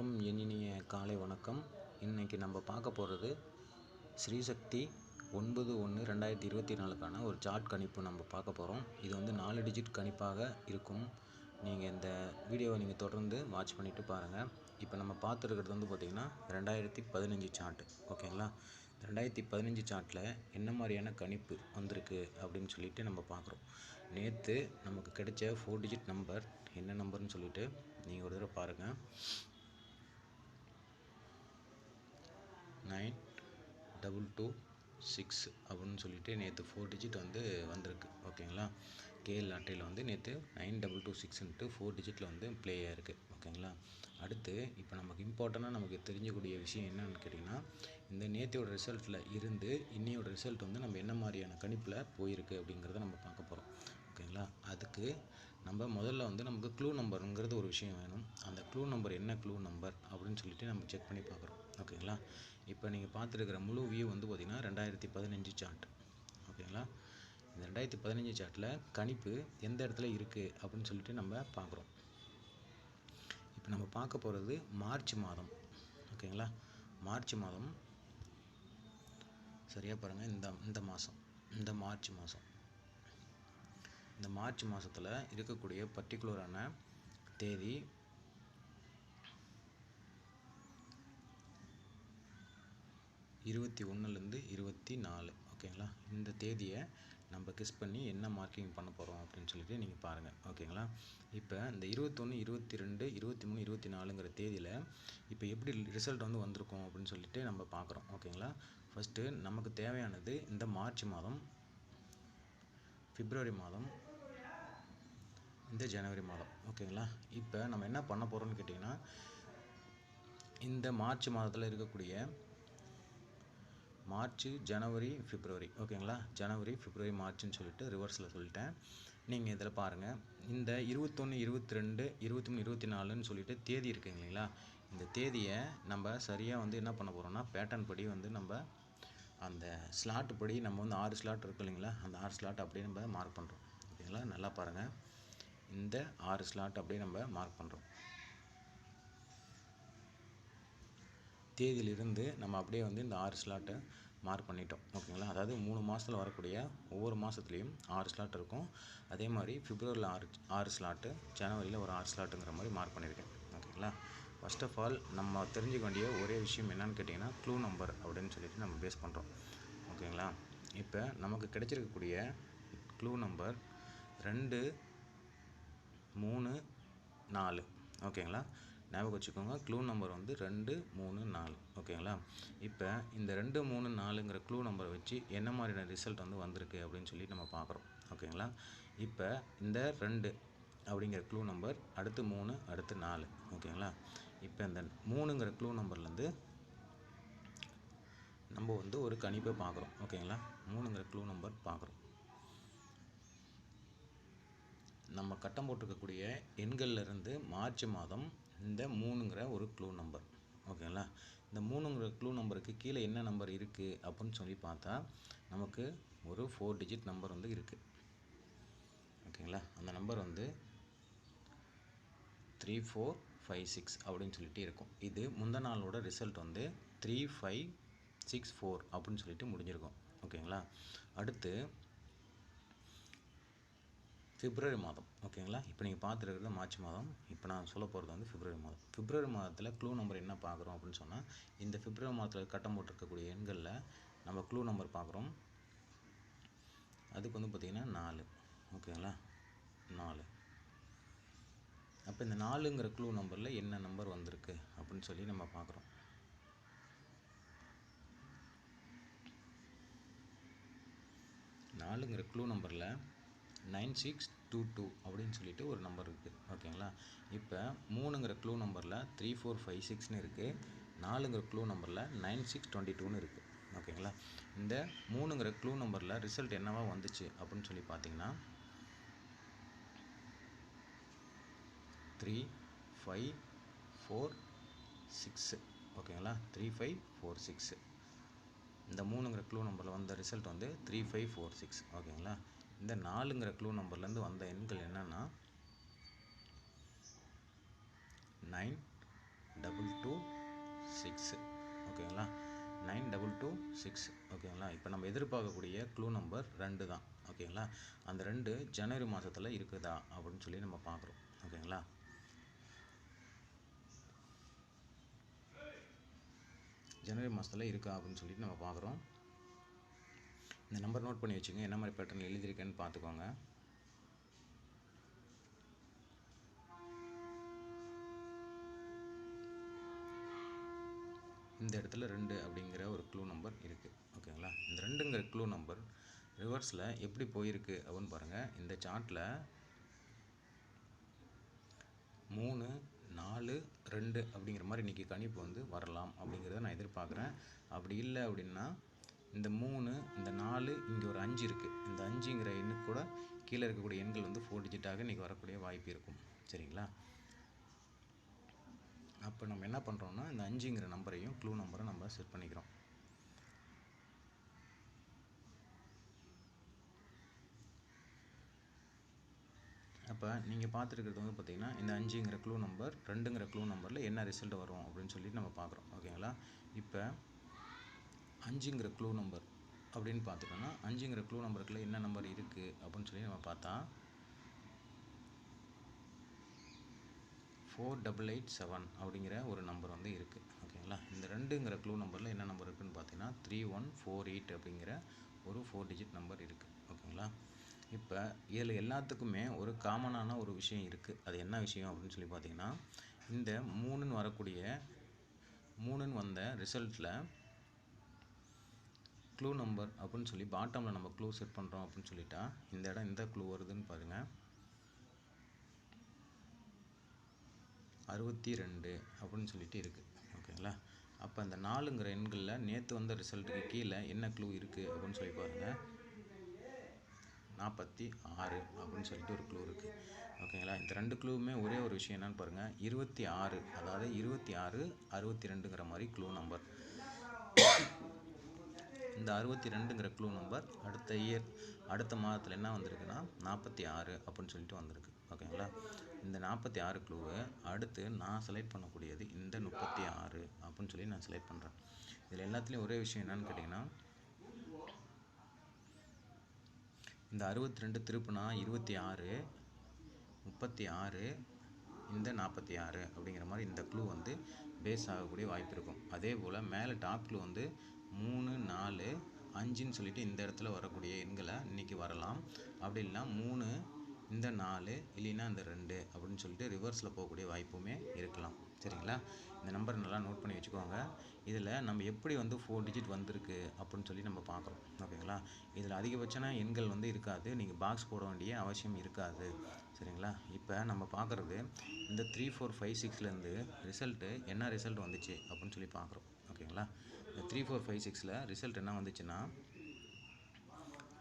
அனைவருக்கும் என் இனிய காலை வணக்கம். இன்றைக்கி நம்ம பார்க்க போகிறது ஸ்ரீசக்தி ஒன்பது ஒன்று ரெண்டாயிரத்தி இருபத்தி நாலுக்கான ஒரு சார்ட் கணிப்பு நம்ம பார்க்க போகிறோம் இது வந்து நாலு டிஜிட் கணிப்பாக இருக்கும். நீங்கள் இந்த வீடியோவை நீங்கள் தொடர்ந்து வாட்ச் பண்ணிவிட்டு பாருங்கள் இப்போ நம்ம பார்த்துருக்கிறது வந்து பார்த்திங்கன்னா ரெண்டாயிரத்தி பதினஞ்சு சார்ட் ஓகேங்களா? ரெண்டாயிரத்தி பதினஞ்சு சார்ட்டில் என்ன மாதிரியான கணிப்பு வந்திருக்கு அப்படின்னு சொல்லிட்டு நம்ம பார்க்குறோம். நேற்று நமக்கு கிடைச்ச ஃபோர் டிஜிட் நம்பர் என்ன நம்பர்னு சொல்லிட்டு நீங்கள் ஒரு தடவை பாருங்கள் நைன் டபுள் டூ சிக்ஸ் அப்படின்னு சொல்லிட்டு நேற்று ஃபோர் டிஜிட் வந்து வந்திருக்கு. ஓகேங்களா? கேஎல் அட்டையில் வந்து நேற்று நைன் டபுள் டூ சிக்ஸ்ன்ட்டு ஃபோர் டிஜிட்டில் வந்து ப்ளே ஆயிருக்கு. ஓகேங்களா? அடுத்து இப்போ நமக்கு இம்பார்ட்டண்ட்டாக நமக்கு தெரிஞ்சக்கூடிய விஷயம் என்னன்னு கேட்டிங்கன்னா இந்த நேத்தியோட ரிசல்ட்டில் இருந்து இன்னையோட ரிசல்ட் வந்து நம்ம என்ன மாதிரியான கணிப்பில் போயிருக்கு அப்படிங்கிறத நம்ம பார்க்க போகிறோம் ஓகேங்களா? அதுக்கு நம்ம முதல்ல வந்து நமக்கு க்ளூ நம்பருங்கிறது ஒரு விஷயம் வேணும். அந்த க்ளூ நம்பர் என்ன க்ளூ நம்பர் அப்படின்னு சொல்லிட்டு நம்ம செக் பண்ணி பார்க்குறோம். ஓகேங்களா? இப்போ நீங்கள் பார்த்துருக்கிற முழு வியூ வந்து பார்த்திங்கன்னா ரெண்டாயிரத்தி பதினஞ்சு சார்ட் ஓகேங்களா? இந்த ரெண்டாயிரத்தி பதினஞ்சு சார்ட்டில் கணிப்பு எந்த இடத்துல இருக்குது அப்படின்னு சொல்லிட்டு நம்ம பார்க்குறோம். இப்போ நம்ம பார்க்க போகிறது மார்ச் மாதம். ஓகேங்களா? மார்ச் மாதம். சரியாக பாருங்கள் இந்த இந்த மாதம். இந்த மார்ச் மாதம். இந்த மார்ச் மாதத்தில் இருக்கக்கூடிய பர்டிகுலரான தேதி இருபத்தி ஒன்றுலேருந்து இருபத்தி நாலு ஓகேங்களா? இந்த தேதியை நம்ம கிஸ் பண்ணி என்ன மார்க்கிங் பண்ண போகிறோம் அப்படின்னு சொல்லிட்டு நீங்கள் பாருங்கள் ஓகேங்களா? இப்போ இந்த இருபத்தொன்று இருபத்தி ரெண்டு இருபத்தி மூணு இருபத்தி நாலுங்கிற தேதியில் இப்போ எப்படி ரிசல்ட் வந்து வந்திருக்கும் அப்படின்னு சொல்லிட்டு நம்ம பார்க்குறோம் ஓகேங்களா? ஃபஸ்ட்டு நமக்கு தேவையானது இந்த மார்ச் மாதம் பிப்ரவரி மாதம் இந்த ஜனவரி மாதம் ஓகேங்களா? இப்போ நம்ம என்ன பண்ண போகிறோம்னு கேட்டிங்கன்னா இந்த மார்ச் மாதத்தில் இருக்கக்கூடிய மார்ச் ஜனவரி பிப்ரவரி. ஓகேங்களா? ஜனவரி பிப்ரவரி மார்ச்னு சொல்லிட்டு ரிவர்ஸில் சொல்லிட்டேன். நீங்கள் இதில் பாருங்கள் இந்த இருபத்தொன்று இருபத்தி ரெண்டு இருபத்தி மூணு இருபத்தி நாலுன்னு சொல்லிட்டு தேதி இருக்குங்க இல்லைங்களா? இந்த தேதியை நம்ம சரியாக வந்து என்ன பண்ண போகிறோம்னா பேட்டர்ன் படி வந்து நம்ம அந்த ஸ்லாட் படி நம்ம வந்து ஆறு ஸ்லாட் இருக்கு இல்லைங்களா? அந்த ஆறு ஸ்லாட் அப்படியே நம்ம மார்க் பண்ணுறோம் ஓகேங்களா? நல்லா பாருங்கள் இந்த ஆறு ஸ்லாட் அப்படியே நம்ம மார்க் பண்ணுறோம் தேதியிலிருந்து நம்ம அப்படியே வந்து இந்த ஆறு ஸ்லாட்டை மார்க் பண்ணிட்டோம். ஓகேங்களா? அதாவது மூணு மாதத்தில் வரக்கூடிய ஒவ்வொரு மாதத்துலேயும் ஆறு ஸ்லாட் இருக்கும். அதே மாதிரி பிப்ரவரியில் ஆறு ஆறு ஸ்லாட்டு ஜனவரியில் ஒரு ஆறு ஸ்லாட்டுங்கிற மாதிரி மார்க் பண்ணியிருக்கேன் ஓகேங்களா? ஃபஸ்ட் ஆஃப் ஆல் நம்ம தெரிஞ்சுக்க வேண்டிய ஒரே விஷயம் என்னென்னு கேட்டிங்கன்னா க்ளூ நம்பர் அப்படின்னு சொல்லிட்டு நம்ம பேஸ் பண்ணுறோம் ஓகேங்களா? இப்போ நமக்கு கிடைச்சிருக்கக்கூடிய க்ளூ நம்பர் ரெண்டு மூணு நாலு. ஓகேங்களா? ஞாபகம் வச்சுக்கோங்க. க்ளூ நம்பர் வந்து ரெண்டு மூணு நாலு. ஓகேங்களா இப்போ இந்த ரெண்டு மூணு நாலுங்கிற க்ளூ நம்பரை வச்சு என்ன மாதிரியான ரிசல்ட் வந்து வந்திருக்கு அப்படின்னு சொல்லி நம்ம பார்க்குறோம். ஓகேங்களா இப்போ இந்த ரெண்டு அப்படிங்கிற க்ளூ நம்பர் அடுத்து மூணு அடுத்து நாலு. ஓகேங்களா இப்போ இந்த மூணுங்கிற க்ளூ நம்பர்லேருந்து நம்ம வந்து ஒரு கணிப்பை பார்க்குறோம். ஓகேங்களா மூணுங்கிற க்ளூ நம்பர் பார்க்குறோம். நம்ம கட்டம் போட்டிருக்கக்கூடிய எண்கள்லேருந்து மார்ச் மாதம் இந்த மூணுங்கிற ஒரு க்ளூ நம்பர் ஓகேங்களா? இந்த மூணுங்கிற க்ளூ நம்பருக்கு கீழே என்ன நம்பர் இருக்குது அப்படின்னு சொல்லி பார்த்தா நமக்கு ஒரு ஃபோர் டிஜிட் நம்பர் வந்து இருக்குது ஓகேங்களா? அந்த நம்பர் வந்து த்ரீ ஃபோர் ஃபைவ் சிக்ஸ் அப்படின்னு சொல்லிட்டு இருக்கும். இது முந்த நாளோட ரிசல்ட் வந்து த்ரீ ஃபைவ் சிக்ஸ் ஃபோர் அப்படின்னு சொல்லிட்டு முடிஞ்சிருக்கும். ஓகேங்களா? அடுத்து பிப்ரவரி மாதம் ஓகேங்களா? இப்போ நீங்கள் பார்த்துருக்கிறது மார்ச் மாதம். இப்போ நான் சொல்ல போகிறது வந்து பிப்ரவரி மாதம். பிப்ரவரி மாதத்தில் க்ளூ நம்பர் என்ன பார்க்குறோம் அப்படின்னு சொன்னால் இந்த பிப்ரவரி மாதத்தில் கட்டம் போட்டிருக்கக்கூடிய எண்களில் நம்ம க்ளூ நம்பர் பார்க்குறோம். அதுக்கு வந்து பார்த்திங்கன்னா நாலு ஓகேங்களா? நாலு. அப்போ இந்த நாலுங்கிற க்ளூ நம்பரில் என்ன நம்பர் வந்திருக்கு அப்படின்னு சொல்லி நம்ம பார்க்குறோம். நாலுங்கிற க்ளூ நம்பரில் நைன் சிக்ஸ் டூ டூ அப்படின்னு சொல்லிட்டு ஒரு நம்பர் இருக்குது ஓகேங்களா இப்போ மூணுங்கிற க்ளூ நம்பரில் த்ரீ ஃபோர் ஃபைவ் சிக்ஸ்னு இருக்குது நாலுங்கிற க்ளூ நம்பரில் நைன் சிக்ஸ் டுவெண்ட்டி டூன்னு இருக்குது ஓகேங்களா இந்த மூணுங்கிற க்ளூ நம்பரில் ரிசல்ட் என்னவா வந்துச்சு அப்படின்னு சொல்லி பார்த்தீங்கன்னா த்ரீ ஃபைவ் ஃபோர் சிக்ஸு ஓகேங்களா த்ரீ ஃபைவ் ஃபோர் சிக்ஸு இந்த மூணுங்கிற க்ளூ நம்பரில் வந்த ரிசல்ட் வந்து த்ரீ ஃபைவ் ஃபோர் சிக்ஸ் ஓகேங்களா இந்த நாலுங்கிற க்ளூ நம்பர்லேருந்து வந்த எண்கள் என்னென்னா நைன் டபுள் டூ சிக்ஸு ஓகேங்களா நைன் டபுள் டூ சிக்ஸ் ஓகேங்களா இப்போ நம்ம எதிர்பார்க்கக்கூடிய க்ளூ நம்பர் ரெண்டு தான். ஓகேங்களா அந்த ரெண்டு ஜனவரி மாதத்தில் இருக்குதா? அப்படின்னு சொல்லி நம்ம பார்க்குறோம். ஓகேங்களா ஜனவரி மாதத்தில் இருக்கா அப்படின்னு சொல்லிட்டு நம்ம பார்க்குறோம். இந்த நம்பர் நோட் பண்ணி வச்சுங்க. என்ன மாதிரி பேட்டர்ன் எழுதியிருக்கேன்னு பார்த்துக்கோங்க. இந்த இடத்துல ரெண்டு அப்படிங்கிற ஒரு க்ளூ நம்பர் இருக்குது ஓகேங்களா இந்த ரெண்டுங்கிற க்ளூ நம்பர் ரிவர்ஸில் எப்படி போயிருக்கு அப்படின்னு பாருங்கள் இந்த சார்ட்டில் மூணு நாலு ரெண்டு அப்படிங்கிற மாதிரி இன்றைக்கி கணிப்பு வந்து வரலாம் அப்படிங்கிறத நான் எதிர்பார்க்குறேன். அப்படி இல்லை அப்படின்னா இந்த மூணு இந்த நாலு இங்கே ஒரு அஞ்சு இருக்குது இந்த அஞ்சுங்கிற எண்ணுக்கு கூட கீழே இருக்கக்கூடிய எண்கள் வந்து ஃபோர் டிஜிட்டாக இன்றைக்கி வரக்கூடிய வாய்ப்பு இருக்கும். சரிங்களா? அப்போ நம்ம என்ன பண்ணுறோம்னா இந்த அஞ்சுங்கிற நம்பரையும் க்ளூ நம்பரை நம்ம செட் பண்ணிக்கிறோம். அப்போ நீங்கள் பார்த்துருக்கிறது வந்து பார்த்திங்கன்னா இந்த அஞ்சுங்கிற க்ளூ நம்பர் ரெண்டுங்கிற க்ளூ நம்பரில் என்ன ரிசல்ட் வரும் அப்படின்னு சொல்லிட்டு நம்ம பார்க்குறோம். ஓகேங்களா? இப்போ அஞ்சுங்கிற க்ளூ நம்பர் அப்படின்னு பார்த்துட்டோம்னா அஞ்சுங்கிற க்ளூ நம்பருக்குள்ள என்ன நம்பர் இருக்குது அப்படின்னு சொல்லி நம்ம பார்த்தா ஃபோர் டபுள் எயிட் செவன் அப்படிங்கிற ஒரு நம்பர் வந்து இருக்குது ஓகேங்களா? இந்த ரெண்டுங்கிற க்ளூ நம்பரில் என்ன நம்பர் இருக்குதுன்னு பார்த்தீங்கன்னா த்ரீ ஒன் ஃபோர் எயிட் அப்படிங்கிற ஒரு ஃபோர் டிஜிட் நம்பர் இருக்குது ஓகேங்களா? இப்போ இதில் எல்லாத்துக்குமே ஒரு காமனான ஒரு விஷயம் இருக்குது அது என்ன விஷயம் அப்படின்னு சொல்லி பார்த்தீங்கன்னா இந்த மூணுன்னு வரக்கூடிய மூணுன்னு வந்த ரிசல்ட்டில் க்ளூ நம்பர் அப்படின்னு சொல்லி பாட்டமில் நம்ம க்ளூ செட் பண்ணுறோம் அப்படின்னு சொல்லிட்டா இந்த இடம் எந்த க்ளூ வருதுன்னு பாருங்கள் அறுபத்தி ரெண்டு அப்படின்னு சொல்லிட்டு இருக்குது ஓகேங்களா அப்போ அந்த நாலுங்கிற எண்களில் நேற்று வந்த ரிசல்ட்டுக்கு கீழே என்ன க்ளூ இருக்குது அப்படின்னு சொல்லி பாருங்கள் நாற்பத்தி ஆறு அப்படின்னு சொல்லிட்டு ஒரு க்ளூ இருக்குது ஓகேங்களா இந்த ரெண்டு க்ளூவுமே ஒரே ஒரு விஷயம் என்னென்னு பாருங்கள் இருபத்தி ஆறு அதாவது இருபத்தி ஆறு அறுபத்தி ரெண்டுங்கிற மாதிரி க்ளூ நம்பர் இந்த அறுபத்தி ரெண்டுங்கிற க்ளூ நம்பர் அடுத்த இயர் அடுத்த மாதத்தில் என்ன வந்திருக்குன்னா நாற்பத்தி ஆறு அப்படின்னு சொல்லிட்டு வந்திருக்கு. ஓகேங்களா? இந்த நாற்பத்தி ஆறு க்ளூவை அடுத்து நான் செலக்ட் பண்ணக்கூடியது இந்த முப்பத்தி ஆறு அப்படின்னு சொல்லி நான் செலக்ட் பண்ணுறேன் இதில் எல்லாத்துலேயும் ஒரே விஷயம் என்னன்னு கேட்டிங்கன்னா இந்த அறுபத்தி ரெண்டு திருப்புனா இருபத்தி ஆறு முப்பத்தி ஆறு இந்த நாற்பத்தி ஆறு அப்படிங்கிற மாதிரி இந்த க்ளூ வந்து பேஸ் ஆகக்கூடிய வாய்ப்பு இருக்கும். அதே போல் மேலே டாப் க்ளூ வந்து மூணு நாலு அஞ்சுன்னு சொல்லிட்டு இந்த இடத்துல வரக்கூடிய எண்களை இன்றைக்கி வரலாம். அப்படி இல்லைனா மூணு இந்த நாலு இல்லைன்னா இந்த ரெண்டு அப்படின்னு சொல்லிட்டு ரிவர்ஸில் போகக்கூடிய வாய்ப்புமே இருக்கலாம். சரிங்களா? இந்த நம்பர் நல்லா நோட் பண்ணி வச்சுக்கோங்க. இதில் நம்ம எப்படி வந்து ஃபோர் டிஜிட் வந்திருக்கு அப்படின்னு சொல்லி நம்ம பார்க்குறோம். ஓகேங்களா? இதில் அதிகபட்சமான எண்கள் வந்து இருக்காது. நீங்கள் பாக்ஸ் போட வேண்டிய அவசியம் இருக்காது. சரிங்களா? இப்போ நம்ம பார்க்குறது இந்த த்ரீ ஃபோர் ஃபைவ் சிக்ஸ்லேருந்து ரிசல்ட்டு என்ன ரிசல்ட் வந்துச்சு அப்படின்னு சொல்லி பார்க்குறோம். ஓகேங்களா? இந்த த்ரீ ஃபோர் ஃபைவ் சிக்ஸில் ரிசல்ட் என்ன வந்துச்சுன்னா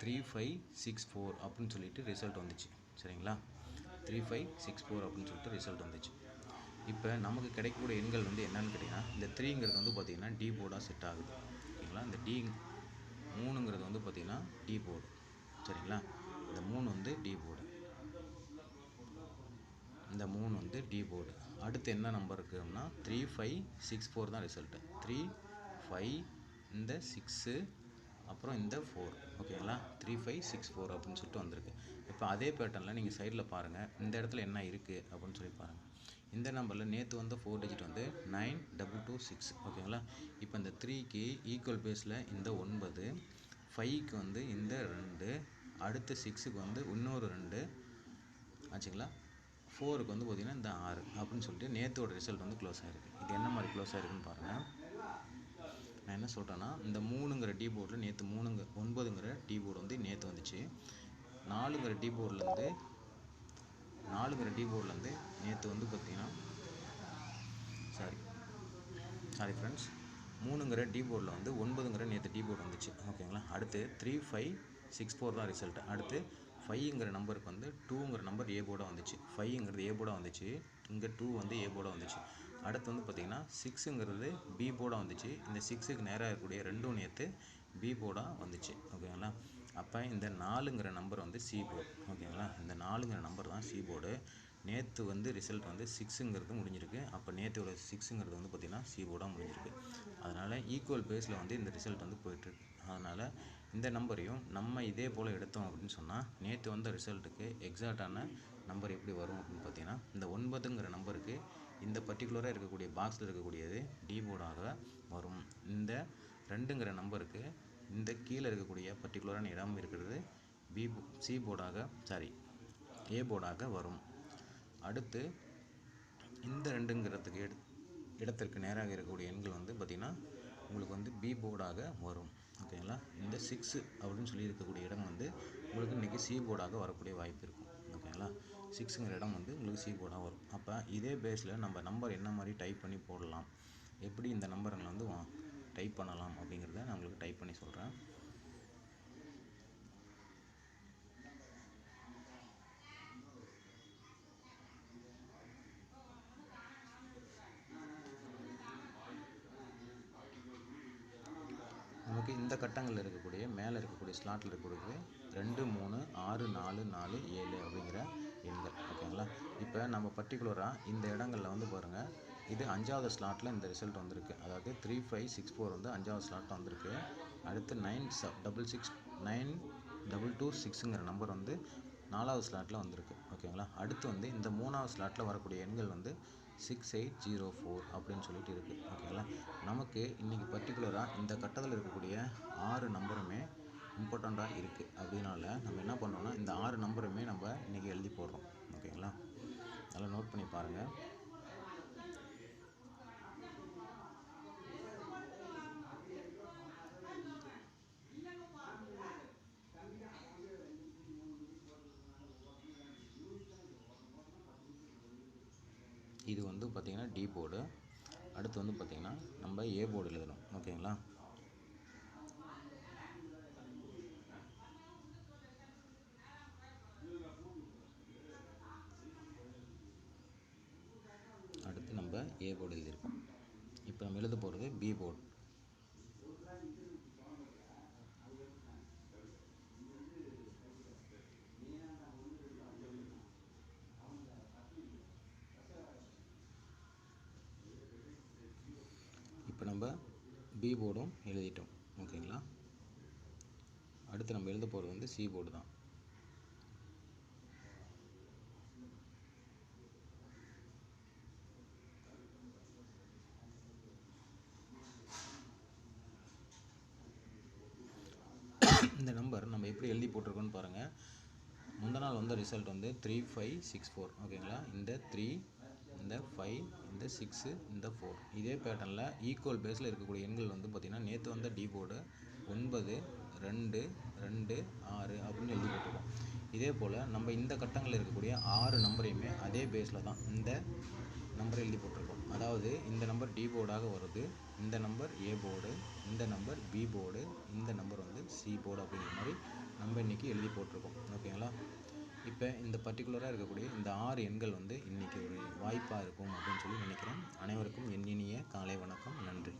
த்ரீ ஃபைவ் சிக்ஸ் ஃபோர் அப்படின்னு சொல்லிட்டு ரிசல்ட் வந்துச்சு. சரிங்களா? த்ரீ ஃபைவ் சிக்ஸ் ஃபோர் அப்படின்னு சொல்லிட்டு ரிசல்ட் வந்துச்சு. இப்போ நமக்கு கிடைக்கக்கூடிய எண்கள் வந்து என்னென்னு கேட்டிங்கன்னா இந்த த்ரீங்கிறது வந்து பார்த்திங்கன்னா டி போர்டாக செட் ஆகுது. ஓகேங்களா? இந்த டி மூணுங்கிறது வந்து பார்த்திங்கன்னா டி போர்டு சரிங்களா? இந்த மூணு வந்து டி போர்டு இந்த மூணு வந்து டி போர்டு அடுத்து என்ன நம்பர் இருக்குன்னா த்ரீ ஃபைவ் சிக்ஸ் ஃபோர் தான் ரிசல்ட்டு த்ரீ ஃபைவ் இந்த சிக்ஸு அப்புறம் இந்த ஃபோர் ஓகேங்களா த்ரீ ஃபைவ் சிக்ஸ் ஃபோர் அப்படின்னு சொல்லிட்டு வந்திருக்கு. இப்போ அதே பேட்டர்னில் நீங்கள் சைடில் பாருங்கள் இந்த இடத்துல என்ன இருக்குது அப்படின்னு சொல்லி பாருங்கள் இந்த நம்பரில் நேற்று வந்த ஃபோர் டிஜிட் வந்து நைன் டபுள் டூ சிக்ஸ் ஓகேங்களா இப்போ இந்த த்ரீக்கு ஈக்குவல் பேஸில் இந்த ஒன்பது ஃபைவ்க்கு வந்து இந்த ரெண்டு அடுத்த சிக்ஸுக்கு வந்து இன்னொரு ரெண்டு. ஆச்சுங்களா? ஃபோருக்கு வந்து பார்த்திங்கன்னா இந்த ஆறு அப்படின்னு சொல்லிட்டு நேற்றோட ரிசல்ட் வந்து க்ளோஸ் ஆகிருக்கு இது என்ன மாதிரி க்ளோஸ் ஆகிருக்குன்னு பாருங்கள் நான் என்ன சொல்கிறேன்னா இந்த மூணுங்கிற டீ போர்டில் நேற்று மூணுங்க ஒன்பதுங்கிற டீ போர்டு வந்து நேற்று வந்துச்சு. நாலுங்கிற டீ போர்ட்லேருந்து நாலுங்கிற டீ போர்ட்லேருந்து நேற்று வந்து பார்த்திங்கன்னா சாரி சாரி ஃப்ரெண்ட்ஸ் மூணுங்கிற டீ போர்டில் வந்து ஒன்பதுங்கிற நேற்று டீ போர்டு வந்துச்சு. ஓகேங்களா அடுத்து த்ரீ ஃபைவ் சிக்ஸ் ஃபோர் தான் ரிசல்ட் அடுத்து ஃபைவ்ங்கிற நம்பருக்கு வந்து டூங்கிற நம்பர் ஏ போர்டாக வந்துச்சு. ஃபைவ்ங்கிறது ஏ போர்டாக வந்துச்சு. இங்கே டூ வந்து ஏ போர்டாக வந்துச்சு. அடுத்து வந்து பார்த்திங்கன்னா சிக்ஸுங்கிறது பி போர்டாக வந்துச்சு. இந்த சிக்ஸுக்கு நேராக இருக்கக்கூடிய ரெண்டும் நேற்று பி போர்டாக வந்துச்சு. ஓகேங்களா அப்போ இந்த நாலுங்கிற நம்பர் வந்து சி போர்டு ஓகேங்களா இந்த நாலுங்கிற நம்பர் தான் சி போர்டு நேற்று வந்து ரிசல்ட் வந்து சிக்ஸுங்கிறது முடிஞ்சிருக்கு. அப்போ நேற்றோட சிக்ஸுங்கிறது வந்து பார்த்திங்கன்னா சி முடிஞ்சிருக்கு. அதனால் ஈக்குவல் பேஸில் வந்து இந்த ரிசல்ட் வந்து போயிட்டுருக்கு. அதனால் இந்த நம்பரையும் நம்ம இதே போல் எடுத்தோம் அப்படின்னு சொன்னால் நேற்று வந்த ரிசல்ட்டுக்கு எக்ஸாக்டான நம்பர் எப்படி வரும் அப்படின்னு பார்த்தீங்கன்னா இந்த ஒன்பதுங்கிற நம்பருக்கு இந்த பர்டிகுலராக இருக்கக்கூடிய பாக்ஸில் இருக்கக்கூடியது டி போர்டாக வரும். இந்த ரெண்டுங்கிற நம்பருக்கு இந்த கீழே இருக்கக்கூடிய பர்டிகுலரான இடம் இருக்கிறது பி சி போர்டாக சாரி ஏ போர்டாக வரும். அடுத்து இந்த ரெண்டுங்கிறதுக்கு எடு இடத்திற்கு நேராக இருக்கக்கூடிய எண்கள் வந்து பார்த்திங்கன்னா உங்களுக்கு வந்து பி போர்டாக வரும். ஓகேங்களா இந்த சிக்ஸு அப்படின்னு சொல்லி இருக்கக்கூடிய இடம் வந்து உங்களுக்கு இன்றைக்கி சி போர்டாக வரக்கூடிய வாய்ப்பு இருக்கும். ஓகேங்களா சிக்ஸுங்கிற இடம் வந்து உங்களுக்கு சி போர்டாக வரும். அப்போ இதே பேஸில் நம்ம நம்பர் என்ன மாதிரி டைப் பண்ணி போடலாம்? எப்படி இந்த நம்பருங்களை வந்து டைப் பண்ணலாம் அப்படிங்கிறத நான் உங்களுக்கு டைப் பண்ணி சொல்கிறேன் நமக்கு இந்த கட்டங்களில் இருக்கக்கூடிய மேலே இருக்கக்கூடிய ஸ்லாட்டில் இருக்கக்கூடிய ரெண்டு மூணு ஆறு நாலு நாலு ஏழு அப்படிங்கிற எண்கள். ஓகேங்களா இப்போ நம்ம பர்டிகுலராக இந்த இடங்களில் வந்து பாருங்கள் இது அஞ்சாவது ஸ்லாட்டில் இந்த ரிசல்ட் வந்திருக்கு. அதாவது த்ரீ ஃபைவ் சிக்ஸ் ஃபோர் வந்து அஞ்சாவது ஸ்லாட்டில் வந்திருக்கு. அடுத்து நைன் ச double six nine double two சிக்ஸுங்கிற number வந்து நாலாவது ஸ்லாட்டில் வந்திருக்கு. ஓகேங்களா அடுத்து வந்து இந்த மூணாவது ஸ்லாட்டில் வரக்கூடிய எண்கள் வந்து சிக்ஸ் எயிட் ஜீரோ ஃபோர் அப்படின்னு சொல்லிட்டு இருக்குது ஓகேங்களா நமக்கு இன்றைக்கி பர்டிகுலராக இந்த கட்டத்தில் இருக்கக்கூடிய ஆறு நம்பருமே இம்பார்ட்டண்ட்டாக இருக்குது அப்படினால நம்ம என்ன பண்ணுறோன்னா இந்த ஆறு நம்பருமே நம்ம இன்றைக்கி எழுதி போடுறோம். ஓகேங்களா? நல்லா நோட் பண்ணி பாருங்கள் இது வந்து பார்த்திங்கன்னா டி போர்டு அடுத்து வந்து பார்த்திங்கன்னா நம்ம ஏ போர்டு எழுதணும். ஓகேங்களா அடுத்து நம்ம ஏ போர்டு எழுதியிருக்கோம் இப்போ வந்து பி போர்டு இப்போ நம்ம பி போர்டும் எழுதிட்டோம். ஓகேங்களா அடுத்து நம்ம எழுத போகிறது வந்து சி போர்டு தான் இந்த நம்பர் நம்ம எப்படி எழுதி போட்டிருக்கோன்னு பாருங்கள் நாள் வந்த ரிசல்ட் வந்து த்ரீ ஃபைவ் சிக்ஸ் ஃபோர் ஓகேங்களா இந்த த்ரீ இந்த ஃபைவ் இந்த சிக்ஸு இந்த ஃபோர் இதே பேட்டர்னில் ஈக்குவல் பேஸில் இருக்கக்கூடிய எண்கள் வந்து பார்த்திங்கன்னா நேற்று வந்த டி போர்டு ஒன்பது ரெண்டு ரெண்டு ஆறு அப்படின்னு எழுதி போட்டிருக்கோம். இதே போல் நம்ம இந்த கட்டங்களில் இருக்கக்கூடிய ஆறு நம்பரையுமே அதே பேஸில் தான் இந்த நம்பர் எழுதி போட்டிருக்கோம். அதாவது இந்த நம்பர் டி போர்டாக வருது இந்த நம்பர் ஏ போர்டு இந்த நம்பர் பி போர்டு இந்த நம்பர் வந்து சி போர்டு அப்படிங்கிற மாதிரி நம்ம இன்றைக்கி எழுதி போட்டிருக்கோம். ஓகேங்களா இப்போ இந்த பர்டிகுலராக இருக்கக்கூடிய இந்த ஆறு எண்கள் வந்து இன்றைக்கி ஒரு வாய்ப்பாக இருக்கும் அப்படின்னு சொல்லி நினைக்கிறேன். அனைவருக்கும் என் இனிய காலை வணக்கம். நன்றி.